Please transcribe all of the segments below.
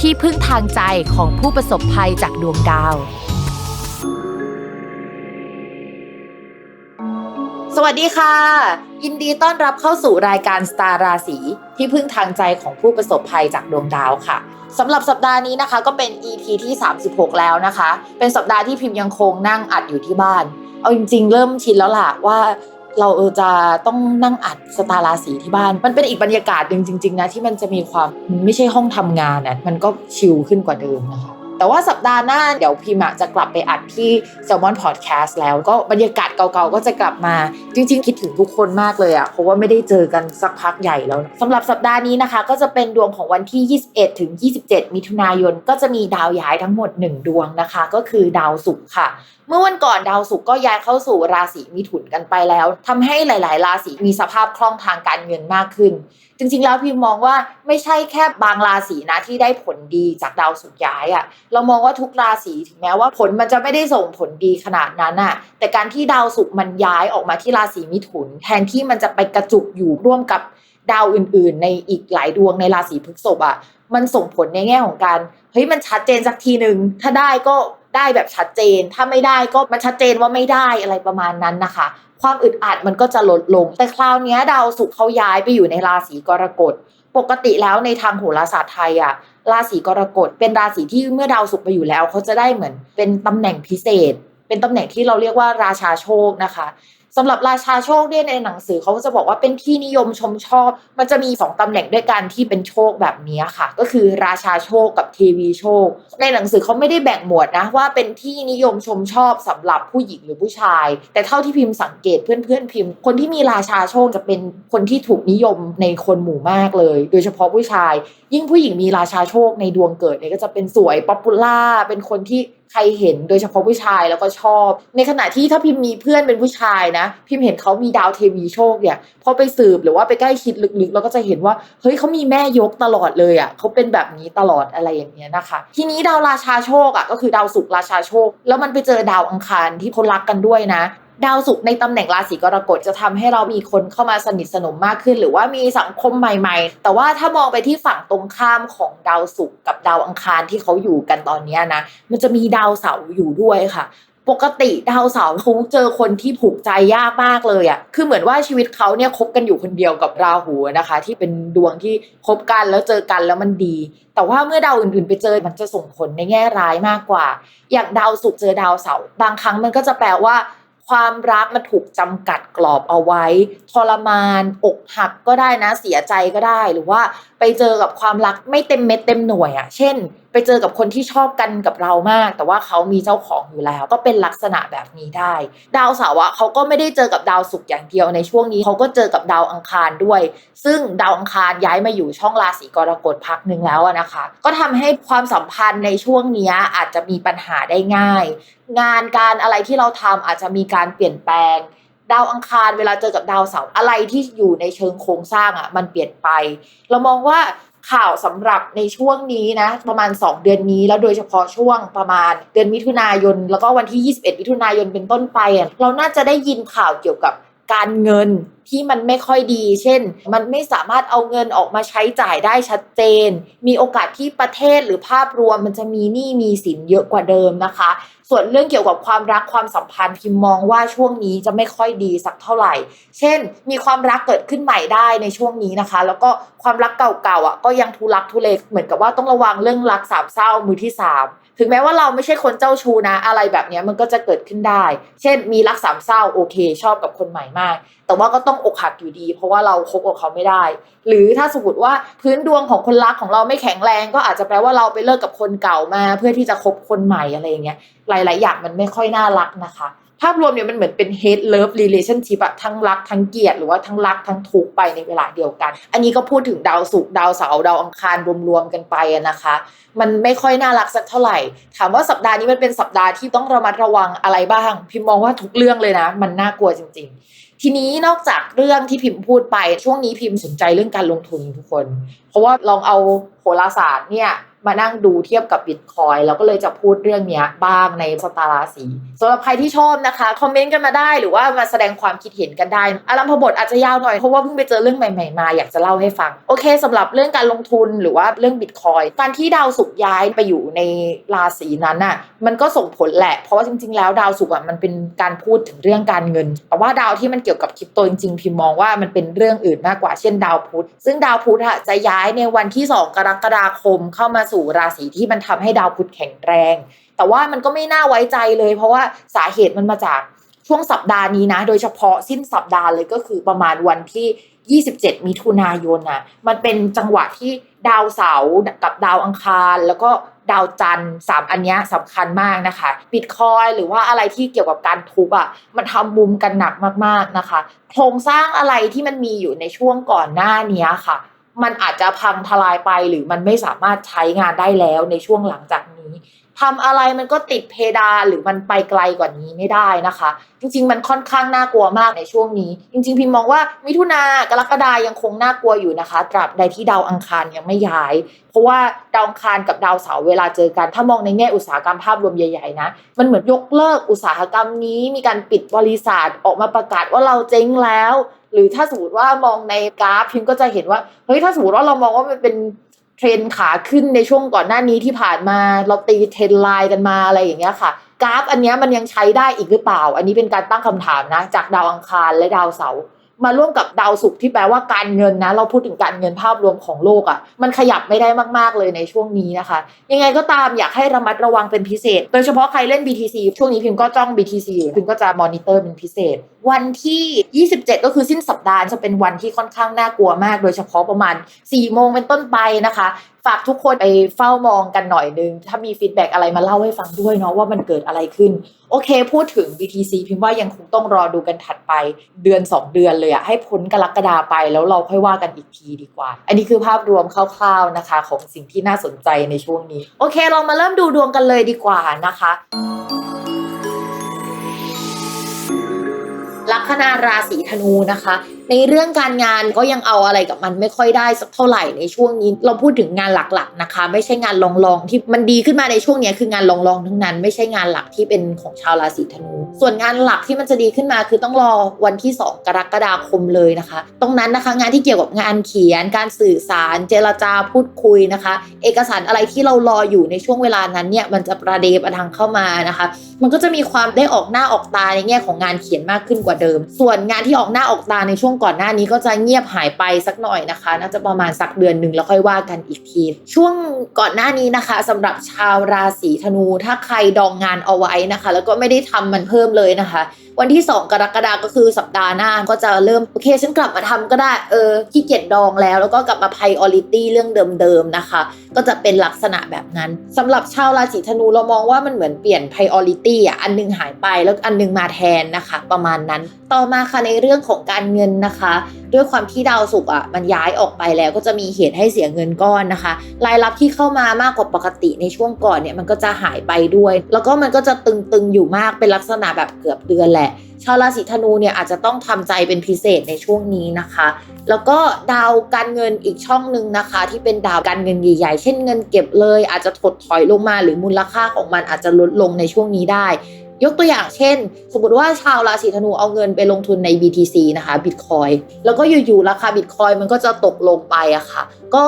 ที่พึ่งทางใจของผู้ประสบภัยจากดวงดาว สวัสดีค่ะ ยินดีต้อนรับเข้าสู่รายการสตาร์ราศีที่พึ่งทางใจของผู้ประสบภัยจากดวงดาวค่ะสำหรับสัปดาห์นี้นะคะ ก็เป็น EP ที่ 36 แล้วนะคะ เป็นสัปดาห์ที่พิมพ์ยังคงนั่งอัดอยู่ที่บ้าน เอาจริง ๆ เริ่มชินแล้วล่ะว่า เราเออจะต้องนั่งอัดสตาราศีที่บ้าน มันเป็นอีกบรรยากาศหนึ่งจริงๆนะที่มันจะมีความมันไม่ใช่ห้องทำงานนะมันก็ชิลขึ้นกว่าเดิมนะคะแต่ว่าสัปดาห์หน้าเดี๋ยวพิมจะกลับไปอัดที่ s ซ l m o n Podcast แล้วก็บรรยากาศเก่าๆ ก็จะกลับมาจริงๆ คิดถึงทุกคนมากเลยอะ่ะเพราะว่าไม่ได้เจอกันสักพักใหญ่แล้วสำหรับสัปดาห์นี้นะคะ ก็จะเป็นดวงของวันที่ 21 ถึง 27 มิถุนายน ก็จะมีดาวย้ายทั้งหมด 1 ดวงนะคะ ก็คือดาวศุกร์ค่ะ เมื่อวันก่อนดาวศุกร์ก็ย้ายเข้าสู่ราศีมิถุนกันไปแล้วทำให้หลาย ๆ ราศีมีสภาพคล่องทางการเงินมากขึ้น จริง ๆ แล้วพิมมองว่าไม่ใช่แค่บางราศีนะที่ได้ผลดีจากดาวศุกร์ย้ายอะ่ะ เรามองว่าทุกราศีถึงแม้ว่าผลมันจะไม่ได้ส่งผลดีขนาดนั้นอะ่ะ แต่การที่ดาวศุกร์มันย้ายออกมาที่ราศีมิถุน แทนที่มันจะไปกระจุกอยู่ร่วมกับดาวอื่น ๆ ในอีกหลายดวงในราศีพฤษภอะ มันส่งผลในแง่ของการเฮ้ยมันชัดเจนสักทีหนึ่งถ้าได้ก็ ได้แบบชัดเจน ถ้าไม่ได้ก็มันชัดเจนว่าไม่ได้อะไรประมาณนั้นนะคะ ความอึดอัดมันก็จะลดลง แต่คราวนี้ดาวศุกร์เขาย้ายไปอยู่ในราศีกรกฎ ปกติแล้วในทางโหราศาสตร์ไทยอะราศีกรกฎเป็นราศีที่เมื่อดาวศุกร์ไปอยู่แล้วเขาจะได้เหมือนเป็นตำแหน่งพิเศษ เป็นตำแหน่งที่เราเรียกว่าราชาโชคนะคะ สำหรับราชาโชคเนี่ยในหนังสือเขาก็จะบอกว่าเป็นที่นิยมชมชอบ มันจะมีสองตำแหน่งด้วยกันที่เป็นโชคแบบนี้ค่ะ ก็คือราชาโชคกับเทวีโชค ในหนังสือเขาไม่ได้แบ่งหมวดนะว่าเป็นที่นิยมชมชอบสำหรับผู้หญิงหรือผู้ชาย แต่เท่าที่พิมพ์สังเกตเพื่อนๆพิมพ์ คนที่มีราชาโชคจะเป็นคนที่ถูกนิยมในคนหมู่มากเลย โดยเฉพาะผู้ชาย ยิ่งผู้หญิงมีราชาโชคในดวงเกิดเนี่ยก็จะเป็นสวยป๊อปปูล่าเป็นคนที่ใครเห็นโดยเฉพาะผู้ชายแล้วก็ชอบ ในขณะที่ถ้าพิมพ์มีเพื่อนเป็นผู้ชายนะ พิมพ์เห็นเขามีดาวเทวีโชคเนี่ยพอไปสืบหรือว่าไปใกล้ชิดลึกๆเราก็จะเห็นว่าเฮ้ยเขามีแม่ยกตลอดเลยอะ่ะเขาเป็นแบบนี้ตลอดอะไรอย่างเงี้ยนะคะ ทีนี้ดาวราชาโชคอะ่ะก็คือดาวศุกร์ราชาโชค แล้วมันไปเจอดาวอังคารที่คนรักกันด้วยนะ ดาวศุกร์ในตำแหน่งราศีกรกฎจะทำให้เรามีคนเข้ามาสนิทสนมมากขึ้น หรือว่ามีสังคมใหม่ ๆ แต่ว่าถ้ามองไปที่ฝั่งตรงข้ามของดาวศุกร์กับดาวอังคารที่เขาอยู่กันตอนนี้นะ มันจะมีดาวเสาร์อยู่ด้วยค่ะปกติดาวเสาร์เขาเจอคนที่ผูกใจยากมากเลยอะ่ะ คือเหมือนว่าชีวิตเขาเนี่ยคบกันอยู่คนเดียวกับราหูนะคะ ที่เป็นดวงที่คบกันแล้วเจอกันแล้วมันดี แต่ว่าเมื่อดาวอื่นๆ ไปเจอมันจะส่งผลในแง่ร้ายมากกว่า อย่างดาวศุกร์เจอดาวเสาร์บางครั้งมันก็จะแปลว่า ความรักมันถูกจำกัดกรอบเอาไว้ ทรมาน อกหักก็ได้นะเสียใจก็ได้ หรือว่าไปเจอกับความรักไม่เต็มเม็ดเต็มหน่วยอะ่ะ เช่น ไปเจอกับคนที่ชอบกันกับเรามาก แต่ว่าเขามีเจ้าของอยู่แล้ว ก็เป็นลักษณะแบบนี้ได้ ดาวเสาร์อะเขาก็ไม่ได้เจอกับดาวศุกร์อย่างเดียวในช่วงนี้เขาก็เจอกับดาวอังคารด้วย ซึ่งดาวอังคารย้ายมาอยู่ช่องราศีกรกฎพักหนึ่งแล้วนะคะ ก็ทำให้ความสัมพันธ์ในช่วงนี้อาจจะมีปัญหาได้ง่าย งานการอะไรที่เราทำอาจจะมีการเปลี่ยนแปลงดาวอังคารเวลาเจอกับดาวเสาร์อะไรที่อยู่ในเชิงโครงสร้างอะ่ะมันเปลี่ยนไป เรามองว่า ข่าวสำหรับในช่วงนี้นะ ประมาณ 2 เดือนนี้แล้วโดยเฉพาะช่วงประมาณเดือนมิถุนายน แล้วก็วันที่ 21 มิถุนายนเป็นต้นไป เราน่าจะได้ยินข่าวเกี่ยวกับการเงินที่มันไม่ค่อยดี เช่น มันไม่สามารถเอาเงินออกมาใช้จ่ายได้ชัดเจน มีโอกาสที่ประเทศหรือภาพรวมมันจะมีหนี้มีสินเยอะกว่าเดิมนะคะ ส่วนเรื่องเกี่ยวกับความรักความสัมพันธ์พิมมองว่าช่วงนี้จะไม่ค่อยดีสักเท่าไหร่ เช่น มีความรักเกิดขึ้นใหม่ได้ในช่วงนี้นะคะ แล้วก็ความรักเก่าๆอะก็ยังทุลักทุเลเหมือนกับว่าต้องระวังเรื่องรักสามเศร้ามือที่สามถึงแม้ว่าเราไม่ใช่คนเจ้าชู้นะ อะไรแบบนี้มันก็จะเกิดขึ้นได้ เช่น มีรักสามเศร้าโอเค ชอบกับคนใหม่มาก แต่ว่าก็ต้องอกหักอยู่ดี เพราะว่าเราคบกับเขาไม่ได้ หรือถ้าสมมติว่าพื้นดวงของคนรักของเราไม่แข็งแรง ก็อาจจะแปลว่าเราไปเลิกกับคนเก่ามา เพื่อที่จะคบคนใหม่อะไรอย่างเงี้ย หลาย ๆ อย่างมันไม่ค่อยน่ารักนะคะ ภาพรวมเนี่ยมันเหมือนเป็น hate love relationship อะทั้งรักทั้งเกลียดหรือว่าทั้งรักทั้งทุกไปในเวลาเดียวกัน อันนี้ก็พูดถึงดาวศุกร์ดาวเสาร์ดาวอังคารรวม ๆ กันไปนะคะ มันไม่ค่อยน่ารักสักเท่าไหร่ ถามว่าสัปดาห์นี้มันเป็นสัปดาห์ที่ต้องระมัดระวังอะไรบ้าง พิมมองว่าทุกเรื่องเลยนะ มันน่ากลัวจริง ๆทีนี้นอกจากเรื่องที่พิมพ์พูดไปช่วงนี้พิมพ์สนใจเรื่องการลงทุนทุกคน เพราะว่าลองเอาโหราศาสตร์เนี่ย มานั่งดูเทียบกับบิตคอยแล้วก็เลยจะพูดเรื่องนี้บ้างในสตาราสีสำหรับใครที่ชอบนะคะ คอมเมนต์กันมาได้หรือว่ามาแสดงความคิดเห็นกันได้อารัมพบทอาจจะยาวหน่อยเพราะว่าเพิ่งไปเจอเรื่องใหม่ๆมาอยากจะเล่าให้ฟัง โอเคสำหรับเรื่องการลงทุนหรือว่าเรื่องบิตคอยการที่ดาวศุกร์ย้ายไปอยู่ในราศีนั้นน่ะมันก็ส่งผลแหละ เพราะว่าจริง ๆ แล้วดาวศุกร์อะมันเป็นการพูดถึงเรื่องการเงิน แต่ว่าดาวที่มันเกี่ยวกับคริปโตจริงๆพิมมองว่ามันเป็นเรื่องอื่นมากกว่าเช่นดาวพุธซึ่งดาวพุธอะจะย้ายในวันที่ 2 กรกฎาคมเข้ามาสู่ราศีที่มันทำให้ดาวพุธแข็งแรง แต่ว่ามันก็ไม่น่าไว้ใจเลย เพราะว่าสาเหตุมันมาจากช่วงสัปดาห์นี้นะ โดยเฉพาะสิ้นสัปดาห์เลยก็คือประมาณวันที่ 27 มิถุนายนนะมันเป็นจังหวะที่ดาวเสาร์กับดาวอังคาร แล้วก็ดาวจันทร์สามอันเนี้ยสำคัญมากนะคะบิตคอยหรือว่าอะไรที่เกี่ยวกับการทุบอะมันทำมุมกันหนักมากๆนะคะ โครงสร้างอะไรที่มันมีอยู่ในช่วงก่อนหน้านี้ค่ะ มันอาจจะพังทลายไปหรือมันไม่สามารถใช้งานได้แล้วในช่วงหลังจากนี้ทำอะไรมันก็ติดเพดานหรือมันไปไกลกว่านี้ไม่ได้นะคะ จริง ๆ มันค่อนข้างน่ากลัวมากในช่วงนี้ จริง ๆ พิมมองว่ามิถุนากรกฎายังคงน่ากลัวอยู่นะคะ ตราบใดที่ดาวอังคารยังไม่ย้าย เพราะว่าดาวอังคารกับดาวเสาร์เวลาเจอกันถ้ามองในแง่อุตสาหกรรมภาพรวมใหญ่ๆนะมันเหมือนยกเลิกอุตสาหกรรมนี้มีการปิดบริษัทออกมาประกาศว่าเราเจ๊งแล้ว หรือถ้าสมมติว่ามองในกราฟพิมก็จะเห็นว่าเฮ้ยถ้าสมมติว่าเรามองว่ามันเป็นเทรนขาขึ้นในช่วงก่อนหน้านี้ที่ผ่านมาเราตีเทรนไลน์กันมาอะไรอย่างเงี้ยค่ะกราฟอันนี้มันยังใช้ได้อีกหรือเปล่า อันนี้เป็นการตั้งคำถามนะ จากดาวอังคารและดาวเสาร์ มาร่วมกับดาวศุกร์ที่แปลว่าการเงินนะ เราพูดถึงการเงินภาพรวมของโลกอะ่ะ มันขยับไม่ได้มากๆเลยในช่วงนี้นะคะ ยังไงก็ตามอยากให้ระมัดระวังเป็นพิเศษ โดยเฉพาะใครเล่น BTC ช่วงนี้พิมก็จ้อง BTC อยู่พิมก็จะมอนิเตอร์เป็นพิเศษ วันที่ 27 ก็คือสิ้นสัปดาห์จะเป็นวันที่ค่อนข้างน่ากลัวมาก โดยเฉพาะประมาณ4โมงเป็นต้นไปนะคะ ฝากทุกคนไปเฝ้ามองกันหน่อยนึง ถ้ามีฟีดแบ็กอะไรมาเล่าให้ฟังด้วยเนาะว่ามันเกิดอะไรขึ้น โอเค พูดถึง BTC พิมพ์ว่ายังคงต้องรอดูกันถัดไปเดือน 2 เดือนเลยอะให้พ้นกรกฎาไปแล้วเราค่อยว่ากันอีกทีดีกว่า อันนี้คือภาพรวมคร่าวๆนะคะ ของสิ่งที่น่าสนใจในช่วงนี้ โอเคเรามาเริ่มดูดวงกันเลยดีกว่านะคะลัคนาราศีธนูนะคะ ในเรื่องการงานก็ยังเอาอะไรกับมันไม่ค่อยได้สักเท่าไหร่ในช่วงนี้ เราพูดถึงงานหลักๆนะคะ ไม่ใช่งานลองๆที่มันดีขึ้นมาในช่วงนี้คืองานลองๆทั้งนั้น ไม่ใช่งานหลักที่เป็นของชาวราศีธนู ส่วนงานหลักที่มันจะดีขึ้นมาคือต้องรอวันที่ 2 กรกฎาคมเลยนะคะ ตรงนั้นนะคะงานที่เกี่ยวกับงานเขียน การสื่อสาร เจรจาพูดคุยนะคะ เอกสารอะไรที่เรารออยู่ในช่วงเวลานั้นเนี่ยมันจะประเดประทังเข้ามานะคะ มันก็จะมีความได้ออกหน้าออกตาในแง่ของงานเขียนมากขึ้นกว่าเดิม ส่วนงานที่ออกหน้าออกตาในช่วงก่อนหน้านี้ก็จะเงียบหายไปสักหน่อยนะคะ น่าจะประมาณสักเดือนหนึ่งแล้วค่อยว่ากันอีกที ช่วงก่อนหน้านี้นะคะสำหรับชาวราศีธนู ถ้าใครดองงานเอาไว้นะคะ แล้วก็ไม่ได้ทำมันเพิ่มเลยนะคะ วันที่ 2 กรกฎาคมก็คือสัปดาห์หน้าก็จะเริ่มโอเคฉันกลับมาทำก็ได้เออขี้เกียจดองแล้ว แล้วก็กลับมา priority เรื่องเดิมๆนะคะ ก็จะเป็นลักษณะแบบนั้นสำหรับชาวราศีธนูเรามองว่ามันเหมือนเปลี่ยน priority อะอันหนึงหายไปแล้วอันหนึงมาแทนนะคะ ประมาณนั้น ต่อมาค่ะในเรื่องของการเงินนะคะ ด้วยความที่ดาวศุกร์อะมันย้ายออกไปแล้วก็จะมีเหตุให้เสียเงินก้อนนะคะ รายรับที่เข้ามามากกว่าปกติในช่วงก่อนเนี่ยมันก็จะหายไปด้วย แล้วก็มันก็จะตึงๆอยู่มากเป็นลักษณะแบบเกือบเดือนแหละชาวราศีธนูเนี่ยอาจจะต้องทำใจเป็นพิเศษในช่วงนี้นะคะ แล้วก็ดาวการเงินอีกช่องหนึ่งนะคะ ที่เป็นดาวการเงินใหญ่ๆ เช่นเงินเก็บเลย อาจจะถดถอยลงมาหรือมูลค่าของมันอาจจะลดลงในช่วงนี้ได้ ยกตัวอย่างเช่น สมมติว่าชาวราศีธนูเอาเงินไปลงทุนใน BTC นะคะ Bitcoin แล้วก็อยู่ๆราคา Bitcoin มันก็จะตกลงไปอะค่ะ ก็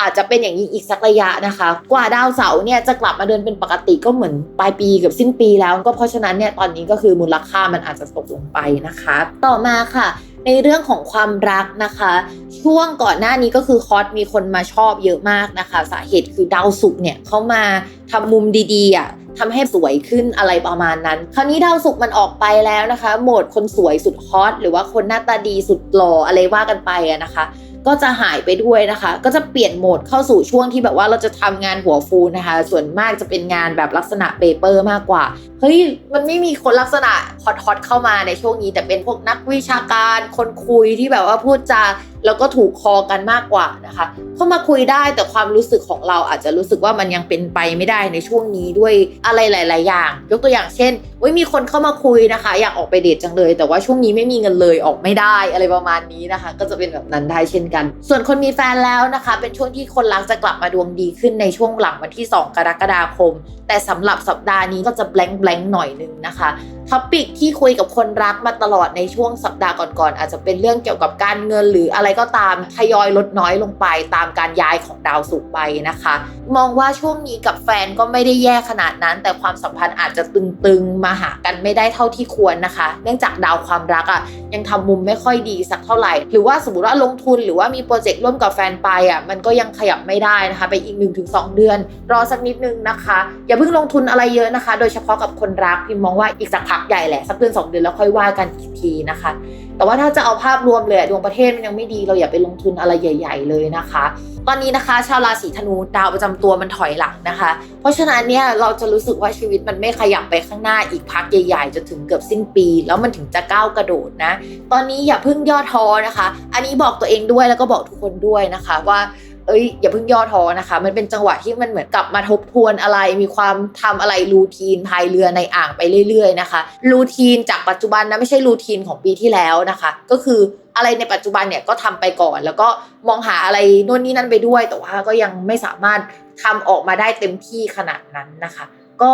อาจจะเป็นอย่างนี้อีกสักระยะนะคะ กว่าดาวเสาร์เนี่ยจะกลับมาเดินเป็นปกติก็เหมือนปลายปีกับสิ้นปีแล้ว ก็เพราะฉะนั้นเนี่ยตอนนี้ก็คือมูลค่ามันอาจจะตกลงไปนะคะ ต่อมาค่ะ ในเรื่องของความรักนะคะ ช่วงก่อนหน้านี้ก็คือคอสมีคนมาชอบเยอะมากนะคะ สาเหตุคือดาวศุกร์เนี่ยเขามาทำมุมดีๆอะทำให้สวยขึ้นอะไรประมาณนั้น คราวนี้ดาวศุกร์มันออกไปแล้วนะคะ โหมดคนสวยสุดฮอตหรือว่าคนหน้าตาดีสุดหล่ออะไรว่ากันไปอะนะคะ ก็จะหายไปด้วยนะคะ ก็จะเปลี่ยนโหมดเข้าสู่ช่วงที่แบบว่าเราจะทำงานหัวฟูนะคะ ส่วนมากจะเป็นงานแบบลักษณะเปเปอร์มากกว่า เฮ้ย มันไม่มีคนลักษณะฮอตฮอตเข้ามาในช่วงนี้ แต่เป็นพวกนักวิชาการคนคุยที่แบบว่าพูดจาแล้วก็ถูกคอกันมากกว่านะคะ เข้ามาคุยได้แต่ความรู้สึกของเราอาจจะรู้สึกว่ามันยังเป็นไปไม่ได้ในช่วงนี้ด้วยอะไรหลาย ๆ อย่าง ยกตัวอย่างเช่นเว้ยมีคนเข้ามาคุยนะคะ อยากออกไปเดทจังเลย แต่ว่าช่วงนี้ไม่มีเงินเลยออกไม่ได้อะไรประมาณนี้นะคะ ก็จะเป็นแบบนั้นได้เช่นกัน ส่วนคนมีแฟนแล้วนะคะ เป็นช่วงที่คนรักจะกลับมาดวงดีขึ้นในช่วงหลังวันที่ 2 กรกฎาคม แต่สำหรับสัปดาห์นี้ก็จะแบงแบงหน่อยนึงนะคะท็อปิกที่คุยกับคนรักมาตลอดในช่วงสัปดาห์ก่อนๆอาจจะเป็นเรื่องเกี่ยวกับการเงินหรืออะไรก็ตามทยอยลดน้อยลงไปตามการย้ายของดาวศุกร์ไปนะคะ มองว่าช่วงนี้กับแฟนก็ไม่ได้แย่ขนาดนั้น แต่ความสัมพันธ์อาจจะตึงๆมาหากันไม่ได้เท่าที่ควรนะคะ เนื่องจากดาวความรักอะ่ะยังทำมุมไม่ค่อยดีสักเท่าไหร่ หรือว่าสมมติว่าลงทุนหรือว่ามีโปรเจกต์ร่วมกับแฟนไปอะ่ะมันก็ยังขยับไม่ได้นะคะไปอีก 1-2 เดือน รอสักนิดนึงนะคะ อย่าเพิ่งลงทุนอะไรเยอะนะคะ โดยเฉพาะกับคนรักพิมมองว่าอีกสักพักใหญ่แหละสักเดือนสองเดือนแล้วค่อยว่ากันอีกทีนะคะ แต่ว่าถ้าจะเอาภาพรวมเลยดวงประเทศมันยังไม่ดีเราอย่าไปลงทุนอะไรใหญ่ ๆ เลยนะคะ ตอนนี้นะคะชาวราศีธนูดาวประจำตัวมันถอยหลังนะคะ เพราะฉะนั้นเนี่ยเราจะรู้สึกว่าชีวิตมันไม่ขยับไปข้างหน้าอีกพักใหญ่ๆจนถึงเกือบสิ้นปี แล้วมันถึงจะก้าวกระโดดนะ ตอนนี้อย่าเพิ่งย่อท้อนะคะ อันนี้บอกตัวเองด้วยแล้วก็บอกทุกคนด้วยนะคะว่า เอ้ยอย่าเพิ่งย่อท้อนะคะ มันเป็นจังหวะที่มันเหมือนกลับมาทบทวนอะไร มีความทำอะไรรูทีนพายเรือในอ่างไปเรื่อย ๆ นะคะ รูทีนจากปัจจุบันนะไม่ใช่รูทีนของปีที่แล้วนะคะ ก็คืออะไรในปัจจุบันเนี่ยก็ทำไปก่อน แล้วก็มองหาอะไรโน่นนี่นั่นไปด้วย แต่ว่าก็ยังไม่สามารถทำออกมาได้เต็มที่ขนาดนั้นนะคะ ก็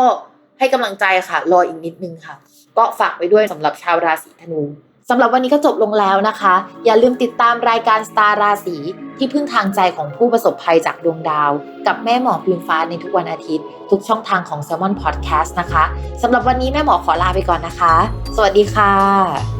ให้กำลังใจค่ะ รออีกนิดนึงค่ะ ก็ฝากไปด้วยสำหรับชาวราศีธนู สำหรับวันนี้ก็จบลงแล้วนะคะ อย่าลืมติดตามรายการสตาร์ราศีที่พึ่งทางใจของผู้ประสบภัยจากดวงดาว กับแม่หมอพิมฟ้าในทุกวันอาทิตย์ ทุกช่องทางของ s ซ l m o n Podcast นะคะสำหรับวันนี้แม่หมอขอลาไปก่อนนะคะ สวัสดีค่ะ